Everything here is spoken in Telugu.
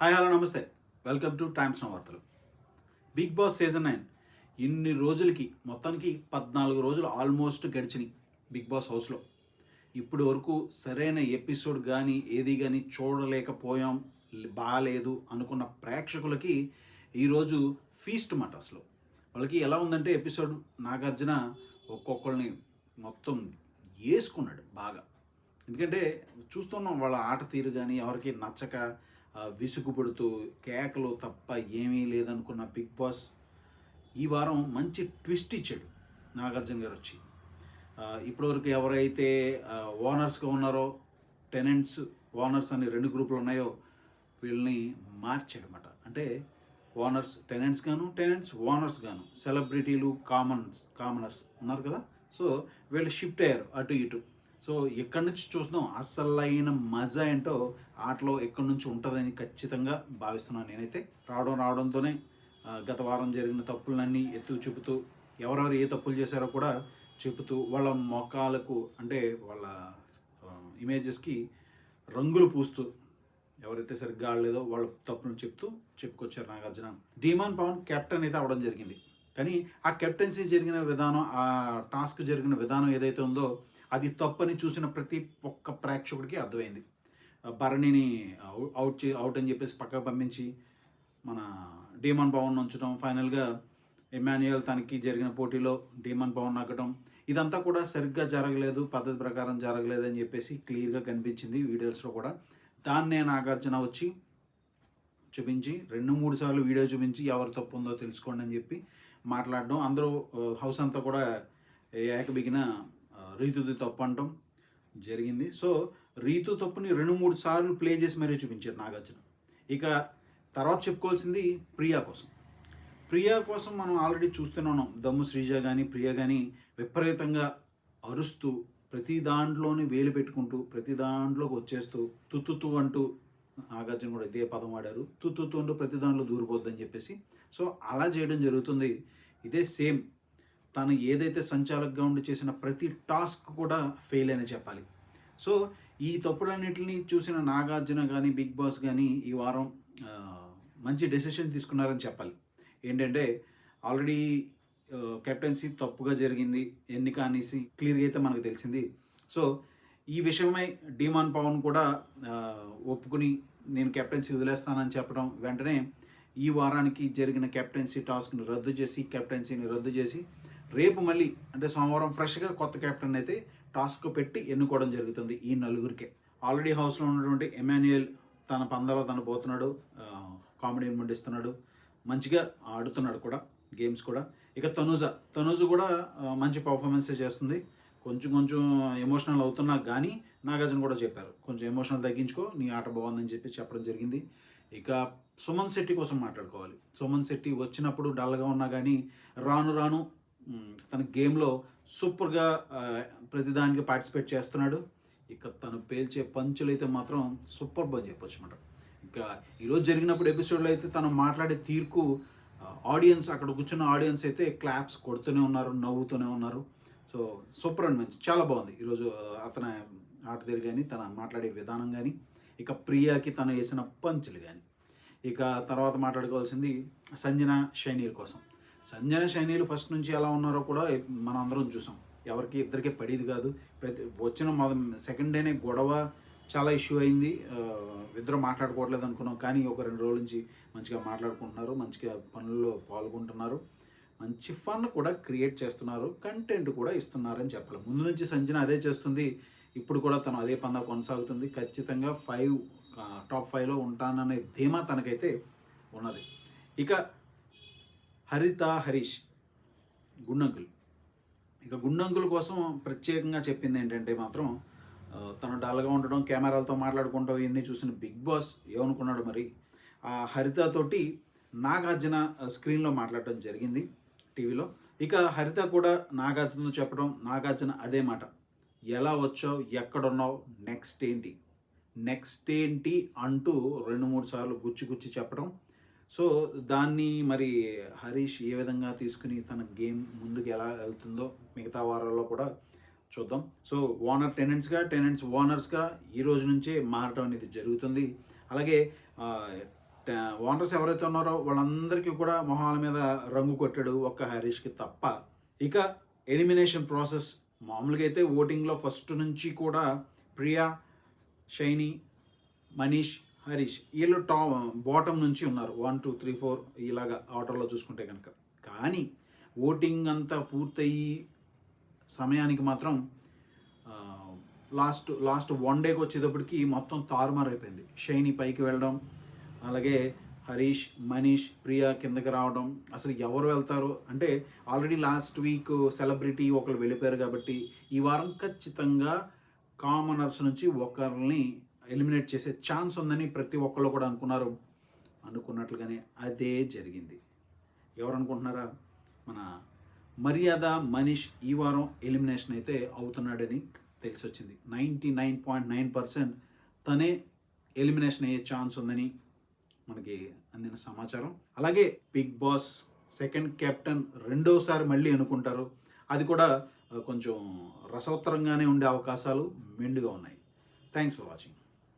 Hi hello namaste. Welcome to Times నా వార్తలు. బిగ్ బాస్ సీజన్ నైన్ ఇన్ని రోజులకి మొత్తానికి పద్నాలుగు రోజులు ఆల్మోస్ట్ గడిచినాయి బిగ్ బాస్ హౌస్లో. ఇప్పటి వరకు సరైన ఎపిసోడ్ కానీ ఏది కానీ చూడలేకపోయాం బాగాలేదు అనుకున్న ప్రేక్షకులకి ఈరోజు ఫీస్ట్ మాట అసలు. వాళ్ళకి ఎలా ఉందంటే ఎపిసోడ్ నాగార్జున ఒక్కొక్కరిని మొత్తం వేసుకున్నాడు బాగా. ఎందుకంటే చూస్తున్నాం వాళ్ళ ఆట తీరు కానీ ఎవరికి నచ్చక విసుగుపడుతూ కేకలు తప్ప ఏమీ లేదనుకున్న బిగ్ బాస్ ఈ వారం మంచి ట్విస్ట్ ఇచ్చాడు నాగార్జున గారు వచ్చి. ఇప్పటివరకు ఎవరైతే ఓనర్స్గా ఉన్నారో టెనెంట్స్ ఓనర్స్ అని రెండు గ్రూపులు ఉన్నాయో వీళ్ళని మార్చాడనమాట అంటే ఓనర్స్ టెనెంట్స్ గాను టెనెంట్స్ ఓనర్స్ గాను సెలబ్రిటీలు కామన్స్ కామనర్స్ ఉన్నారు కదా? సో వీళ్ళు షిఫ్ట్ అయ్యారు అటు ఇటు. సో ఎక్కడి నుంచి చూస్తున్నాం అసలైన మజా ఏంటో ఆటలో ఎక్కడి నుంచి ఉంటుందని ఖచ్చితంగా భావిస్తున్నాను నేనైతే. రావడం రావడంతోనే గత వారం జరిగిన తప్పులన్నీ ఎత్తు చెబుతూ ఎవరెవరు ఏ తప్పులు చేశారో కూడా చెబుతూ వాళ్ళ మొఖాలకు అంటే వాళ్ళ ఇమేజెస్కి రంగులు పూస్తూ ఎవరైతే సరిగ్గా ఆడలేదో వాళ్ళ తప్పులను చెప్తూ చెప్పుకొచ్చారు నాగార్జున. ధీమాన్ పవన్ కెప్టెన్ అయితే అవడం జరిగింది. కానీ ఆ కెప్టెన్సీ జరిగిన విధానం ఆ టాస్క్ జరిగిన విధానం ఏదైతే ఉందో అది తప్పని చూసిన ప్రతి ఒక్క ప్రేక్షకుడికి అర్థమైంది. భరణిని అవు- అవుట్ చే అవుట్ అని చెప్పేసి పక్కకు పంపించి మన డీమన్ పవన్ ఉంచడం ఫైనల్గా ఎమాన్యుయల్ తనకి జరిగిన పోటీలో డీమన్ పవన్ నగ్గడం ఇదంతా కూడా సరిగ్గా జరగలేదు పద్ధతి ప్రకారం జరగలేదు అని చెప్పేసి క్లియర్గా కనిపించింది వీడియోస్లో కూడా. దాన్నే నాగార్జున వచ్చి చూపించి రెండు మూడు సార్లు వీడియో చూపించి ఎవరు తప్పు ఉందో తెలుసుకోండి అని చెప్పి మాట్లాడడం. అందరూ హౌస్ అంతా కూడా ఏకబిగిన రీతుది తప్పు అంటాం. జరిగింది. సో రీతు తప్పుని రెండు మూడు సార్లు ప్లే చేసి మరీ చూపించారు నాగార్జున. ఇక తర్వాత చెప్పుకోవాల్సింది ప్రియా కోసం. ప్రియా కోసం మనం ఆల్రెడీ చూస్తూనే ఉన్నాం. దమ్ము శ్రీజ కానీ ప్రియా కానీ విపరీతంగా అరుస్తూ ప్రతి దాంట్లోని వేలు పెట్టుకుంటూ ప్రతి దాంట్లోకి వచ్చేస్తూ తుత్తుతూ అంటూ నాగార్జున కూడా ఇదే పదం వాడారు. తుత్తుతూ అంటూ ప్రతి దాంట్లో దూరిపోద్దని చెప్పేసి. సో అలా చేయడం జరుగుతుంది. ఇదే సేమ్. తను ఏదైతే సంచాలకుగా ఉండి చేసిన ప్రతి టాస్క్ కూడా ఫెయిల్ అని చెప్పాలి. సో ఈ తప్పులన్నింటినీ చూసిన నాగార్జున కానీ బిగ్ బాస్ కానీ ఈ వారం మంచి డెసిషన్ తీసుకున్నారని చెప్పాలి. ఏంటంటే ఆల్రెడీ కెప్టెన్సీ తప్పుగా జరిగింది ఎన్నిక అనేసి క్లియర్గా అయితే మనకు తెలిసింది. సో ఈ విషయమై డిమాన్ పవన్ కూడా ఒప్పుకుని నేను కెప్టెన్సీ వదిలేస్తానని చెప్పడం వెంటనే ఈ వారానికి జరిగిన కెప్టెన్సీ టాస్క్ని రద్దు చేసి కెప్టెన్సీని రద్దు చేసి రేపు మళ్ళీ అంటే సోమవారం ఫ్రెష్గా కొత్త కెప్టెన్ అయితే టాస్క్ పెట్టి ఎన్నుకోవడం జరుగుతుంది ఈ నలుగురికే. ఆల్రెడీ హౌస్లో ఉన్నటువంటి ఎమాన్యుయల్ తన పందాలో తను పోతున్నాడు కామెడీ మండిస్తున్నాడు మంచిగా ఆడుతున్నాడు కూడా గేమ్స్ కూడా. ఇక తనూజ తనూజ కూడా మంచి పర్ఫార్మెన్సే చేస్తుంది. కొంచెం కొంచెం ఎమోషనల్ అవుతున్నా కానీ నాగార్జున కూడా చెప్పారు కొంచెం ఎమోషనల్ తగ్గించుకో నీ ఆట బాగుందని చెప్పి చెప్పడం జరిగింది. ఇక సుమన్ శెట్టి కోసం మాట్లాడుకోవాలి. సుమన్ శెట్టి వచ్చినప్పుడు డల్గా ఉన్నా కానీ రాను రాను తన గేమ్లో సూపర్గా ప్రతిదానికి పార్టిసిపేట్ చేస్తున్నాడు. ఇక తను పేల్చే పంచులు అయితే మాత్రం సూపర్ అని చెప్పొచ్చు అనమాట ఇంకా ఈరోజు జరిగినప్పుడు ఎపిసోడ్లో అయితే తను మాట్లాడే తీర్కు ఆడియన్స్ అక్కడ కూర్చున్న ఆడియన్స్ అయితే క్లాప్స్ కొడుతూనే ఉన్నారు నవ్వుతూనే ఉన్నారు. సో సూపర్ అండ్ మంచి చాలా బాగుంది. ఈరోజు అతని ఆట తీరు కానీ తన మాట్లాడే విధానం కానీ ఇక ప్రియాకి తను వేసిన పంచులు కానీ ఇక తర్వాత మాట్లాడుకోవాల్సింది సంజన షైనీర్ కోసం. సంజన సైనిలు ఫస్ట్ నుంచి ఎలా ఉన్నారో కూడా మనం అందరం చూసాం. ఎవరికి ఇద్దరికి పడేది కాదు. ప్రతి వచ్చిన మొద సెకండ్ డేనే గొడవ చాలా ఇష్యూ అయింది. ఇద్దరు మాట్లాడుకోవట్లేదు అనుకున్నాం. కానీ ఒక రెండు రోజుల నుంచి మంచిగా మాట్లాడుకుంటున్నారు. మంచిగా పనుల్లో పాల్గొంటున్నారు. మంచి ఫన్ కూడా క్రియేట్ చేస్తున్నారు. కంటెంట్ కూడా ఇస్తున్నారని చెప్పాలి. ముందు నుంచి సంజన అదే చేస్తుంది. ఇప్పుడు కూడా తను అదే పందా కొనసాగుతుంది. ఖచ్చితంగా ఫైవ్ టాప్ ఫైవ్లో ఉంటాననే ధీమా తనకైతే ఉన్నది. ఇక హరిత హరీష్ గుండంకుల్ ఇక గుండంకుల కోసం ప్రత్యేకంగా చెప్పింది ఏంటంటే మాత్రం తను డల్గా ఉండడం కెమెరాలతో మాట్లాడుకుంటాం ఇవన్నీ చూసిన బిగ్ బాస్ ఏమనుకున్నాడు మరి ఆ హరితతోటి నాగార్జున స్క్రీన్లో మాట్లాడటం జరిగింది టీవీలో. ఇక హరిత కూడా నాగార్జున చెప్పడం నాగార్జున అదే మాట ఎలా వచ్చావు? ఎక్కడున్నావు? నెక్స్ట్ ఏంటి? నెక్స్ట్ ఏంటి అంటూ రెండు మూడు సార్లు గుచ్చి గుచ్చి చెప్పడం సో దాన్ని మరి హరీష్ ఏ విధంగా తీసుకుని తన గేమ్ ముందుకు ఎలా వెళ్తుందో మిగతా వారాల్లో కూడా చూద్దాం. సో ఓనర్ టెనెంట్స్గా టెనెంట్స్ ఓనర్స్గా ఈ రోజు నుంచే మారటం అనేది జరుగుతుంది. అలాగే ఓనర్స్ ఎవరైతే ఉన్నారో వాళ్ళందరికీ కూడా మొహాల మీద రంగు కొట్టాడు ఒక్క హరీష్కి తప్ప. ఇక ఎలిమినేషన్ ప్రాసెస్ మామూలుగా అయితే ఓటింగ్లో ఫస్ట్ నుంచి కూడా ప్రియా షైనీ మనీష్ హరీష్ వీళ్ళు టాప్ బాటమ్ నుంచి ఉన్నారు. వన్ టూ త్రీ ఫోర్ ఇలాగా ఆర్డర్లో చూసుకుంటే కనుక కానీ ఓటింగ్ అంతా పూర్తయి సమయానికి మాత్రం లాస్ట్ లాస్ట్ వన్ డేకి వచ్చేటప్పటికి మొత్తం తారుమారు అయిపోయింది. షైని పైకి వెళ్ళడం అలాగే హరీష్ మనీష్ ప్రియా కిందకి రావడం అసలు ఎవరు వెళ్తారు? అంటే ఆల్రెడీ లాస్ట్ వీక్ సెలబ్రిటీ ఒకరు వెళ్ళిపోయారు కాబట్టి ఈ వారం ఖచ్చితంగా కామనర్స్ నుంచి ఒకరిని ఎలిమినేట్ చేసే ఛాన్స్ ఉందని ప్రతి ఒక్కళ్ళు కూడా అనుకున్నారు. అనుకున్నట్లుగానే అదే జరిగింది. ఎవరు అనుకుంటున్నారా మన మర్యాద మనీష్ ఈ వారం ఎలిమినేషన్ అయితే అవుతున్నాడని తెలిసి వచ్చింది ninety nine point nine percent తనే ఎలిమినేషన్ అయ్యే ఛాన్స్ ఉందని మనకి అందిన సమాచారం. అలాగే బిగ్ బాస్ సెకండ్ కెప్టెన్ రెండోసారి మళ్ళీ అనుకుంటారు. అది కూడా కొంచెం రసోత్తరంగానే ఉండే అవకాశాలు మెండుగా ఉన్నాయి. Thanks for watching.